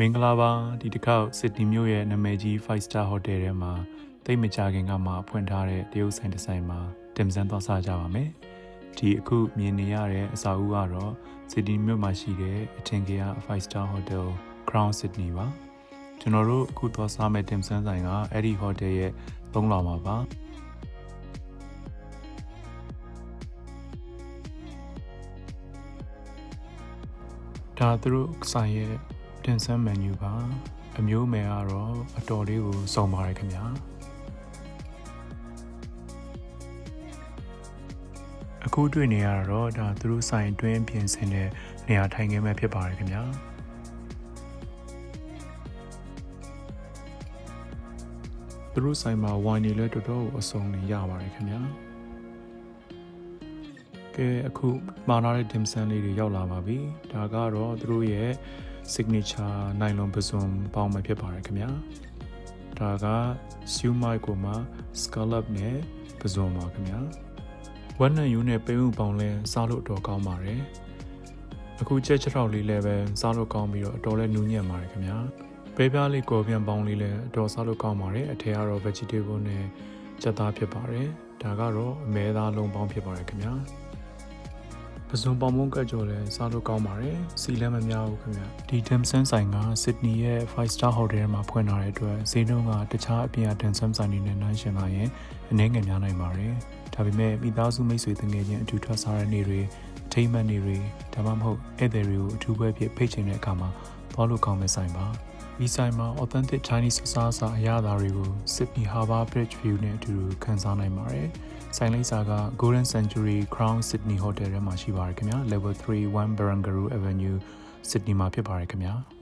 မင်္ဂလာပါဒီတစ်ခေါက်စစ်တီမြို့ရဲ့နာမည်ကြီး5 star hotel ထဲမှာတိတ်မကြခင်ကမှဖွင့်ထားတဲ့တရုတ်ဆိုင်တစ်ဆိုင်မှာတင်စန်းသွားစားကြပါမယ်ဒီအခုမြင်နေရတဲ့အစာအုပ်ကတော့စစ်တီမြို့မှာရှိတဲ့အထင်ကြီး5 star hotel Crown Sydney ပါကျွန်တော်တို့အခုသွားစားမယ့်တင်စန်းဆိုင်ကအဲ့ဒီ hotel ရဲ့သုံးလောင်ပါပါဒါသူတို့ဆိုင်ရဲ့ တင်ဆန်းမန်ယူပါအမျိုးမယ်ကတော့အတော်လေးကိုစုံပါတယ်ခင်ဗျာအခုတွေ့နေရတာတော့ဒါသူတို့ဆိုင်တွင်းပြင်ဆင်တဲ့နေရာထိုင်ခင်းပဲဖြစ်ပါတယ်ခင်ဗျာသူတို့ဆိုင်မှာဝိုင်နေလဲတော်တော်အစုံနေရပါတယ်ခင်ဗျာ ကဲအခုမှားလာတဲ့ dim sum လေးတွေရောက်လာပါပြီဒါကတော့သူတို့ရဲ့ signature nylon ပစုံပေါင်းမှာဖြစ်ပါတယ်ခင်ဗျာဒါက siu mai ကိုမှ scallop နဲ့ပစုံပါခင်ဗျာဝက်နံယူနဲ့ပိန်းဥပေါင်းလဲစားလို့အတော်ကောင်းပါတယ်အခုချက်ချက်ထောက်လေးလည်းပဲစားလို့ကောင်းပြီးတော့အတော်လဲနူးညံ့ပါတယ်ခင်ဗျာပဲပြားလေးကော်ပြန်ပေါင်းလေးလည်းအတော်စားလို့ကောင်းပါတယ်အထက်ကတော့ vegetable နဲ့ချက်သားဖြစ်ပါတယ်ဒါကတော့အမဲသားလုံးပေါင်းဖြစ်ပါတယ်ခင်ဗျာ ပစုံပေါင်မုန်းကတ်ကြော်လဲစားလို့ကောင်းပါတယ်စီလည်းမများဘူးခင်ဗျဒီ Dimson ဆိုင်က Sydney ရဲ့5 star hotel မှာဖွင့်ထားတဲ့အတွက်ဈေးနှုန်းကတခြားအပြင်အ Dimson ဆိုင်တွေနဲ့နှိုင်းယှဉ်လာရင်အနည်းငယ်များနိုင်ပါတယ်ဒါပေမဲ့မိသားစုမိတ်ဆွေတငယ်ချင်းအတူထွက်စားတဲ့နေ့တွေအထိမ်းအမှတ်နေ့တွေဒါမှမဟုတ်ဧည့်သည်တွေကိုအထူးပွဲဖြစ်ဖိတ်ချင်တဲ့အခါမှာသွားလို့ကောင်းမဲ့ဆိုင်ပါ ဒီဆိုင်မှာ authentic Chinese အစားအစာအရသာတွေကို Sydney Harbour Bridge View နဲ့အတူတူခန်းစားနိုင်ပါတယ်။ဆိုင်လိပ်စာက Golden Century Crown Sydney Hotel ထဲမှာရှိပါတယ်ခင်ဗျာ။ Level 3 1 Barangaroo Avenue Sydney မှာဖြစ်ပါတယ်ခင်ဗျာ။